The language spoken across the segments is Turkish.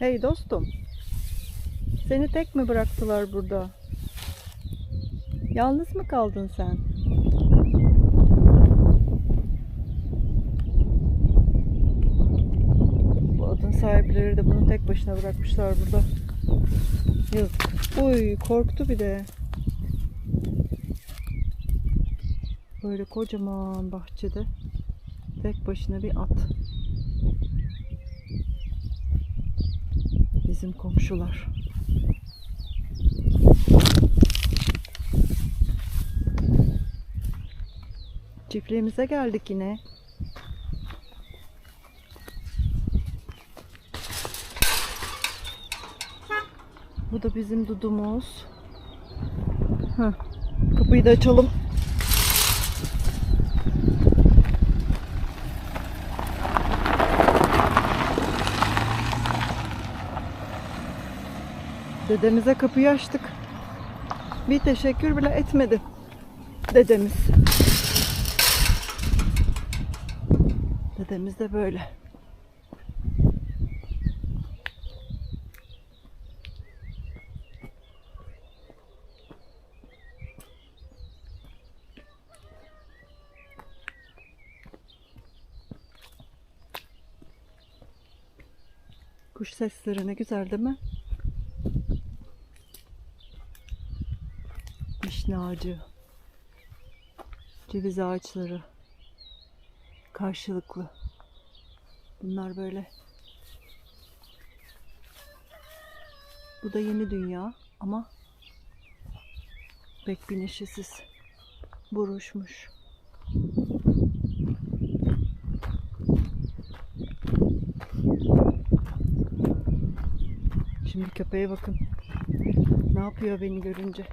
Hey dostum. Seni tek mi bıraktılar burada? Yalnız mı kaldın sen? Bu adın sahipleri de bunu tek başına bırakmışlar burada. Yazık. Uy korktu bir de. Böyle kocaman bahçede tek başına bir at. Bizim komşular. Çiftliğimize geldik yine. Bu da bizim dudumuz. Heh. Kapıyı da açalım. Dedemize kapıyı açtık. Bir teşekkür bile etmedi dedemiz. Dedemiz de böyle. Kuş sesleri ne güzel değil mi? Vişne ağacı, ceviz ağaçları karşılıklı. Bunlar böyle. Bu da yeni dünya ama pek bir neşesiz. Buruşmuş. Şimdi köpeğe bakın. Ne yapıyor beni görünce?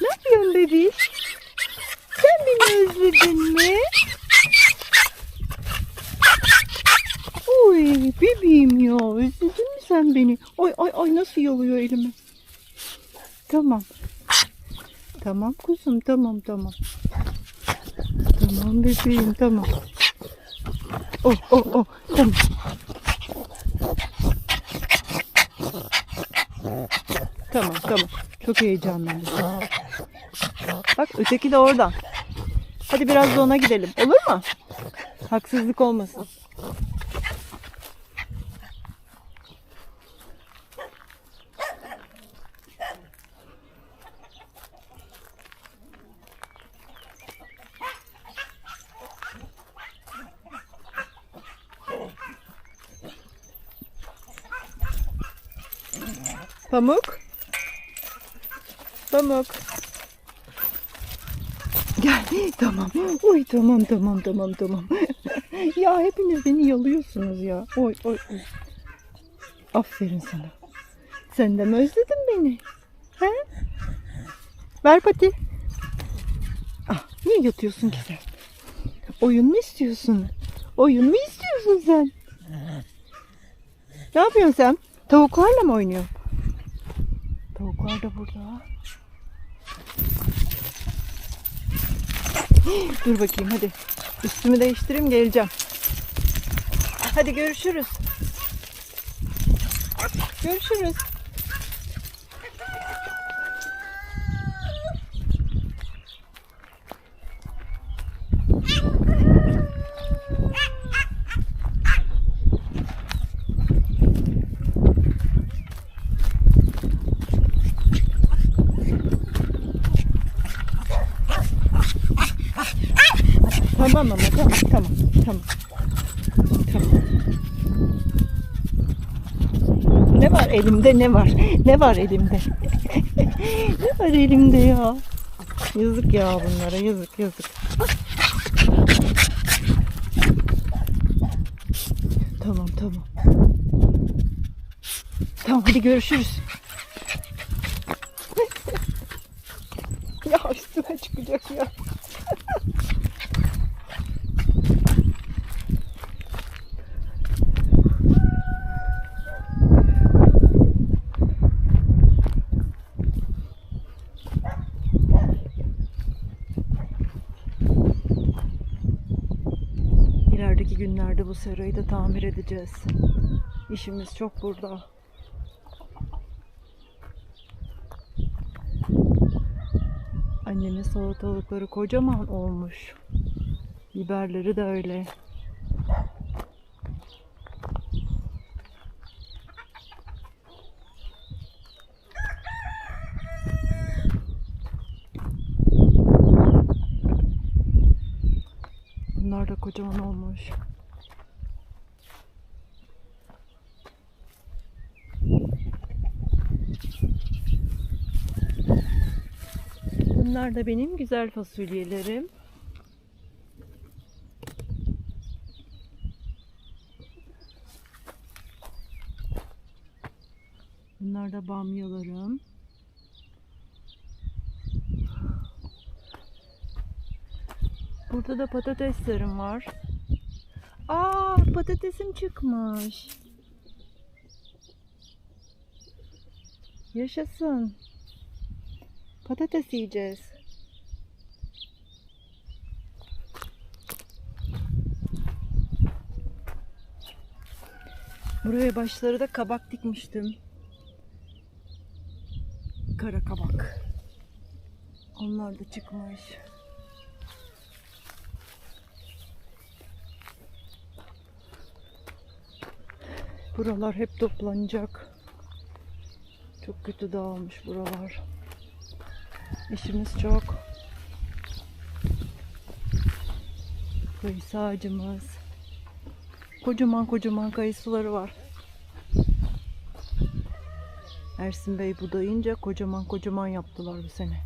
Ne bebiş? Sen beni özledin mi? Oy bebeğim ya özledin mi sen beni? Ay ay ay nasıl yalıyor elimi? Tamam. Tamam kuzum tamam tamam. Tamam bebeğim tamam. Oh oh oh tamam. Tamam tamam. Çok heyecanlandım. Bak öteki de orada. Hadi biraz da ona gidelim. Olur mu? Haksızlık olmasın. Pamuk. Pamuk. Tamam. Uy tamam tamam tamam tamam. ya hepiniz beni yalıyorsunuz ya. Oy oy oy. Aferin sana. Sen de mi özledin beni? He? Ver pati. Ah, niye yatıyorsun ki sen? Oyun mu istiyorsun? Oyun mu istiyorsun sen? Ne yapıyorsun sen? Tavuklarla mı oynuyorsun? Tavuklar da burada. Dur bakayım hadi. Üstümü değiştireyim geleceğim. Hadi görüşürüz. Görüşürüz. Tamam ama tamam tamam tamam. Tamam. Ne var elimde ne var? Ne var elimde? ne var elimde ya? Yazık ya bunlara yazık yazık. Tamam tamam. Tamam hadi görüşürüz. ya üstüme çıkacak ya. ileride bu serayı da tamir edeceğiz. İşimiz çok burada. Annemin salatalıkları kocaman olmuş. Biberleri de öyle. Bunlar da kocaman olmuş. Bunlar da benim güzel fasulyelerim. Bunlar da bamyalarım. Burada da patateslerim var. Aa, patatesim çıkmış. Yaşasın. Patates yiyeceğiz. Buraya başları da kabak dikmiştim. Kara kabak. Onlar da çıkmış. Buralar hep toplanacak. Çok kötü dağılmış buralar. İşimiz çok. Kayısı ağacımız. Kocaman kocaman kayısıları var. Ersin Bey budayınca kocaman kocaman yaptılar bu sene.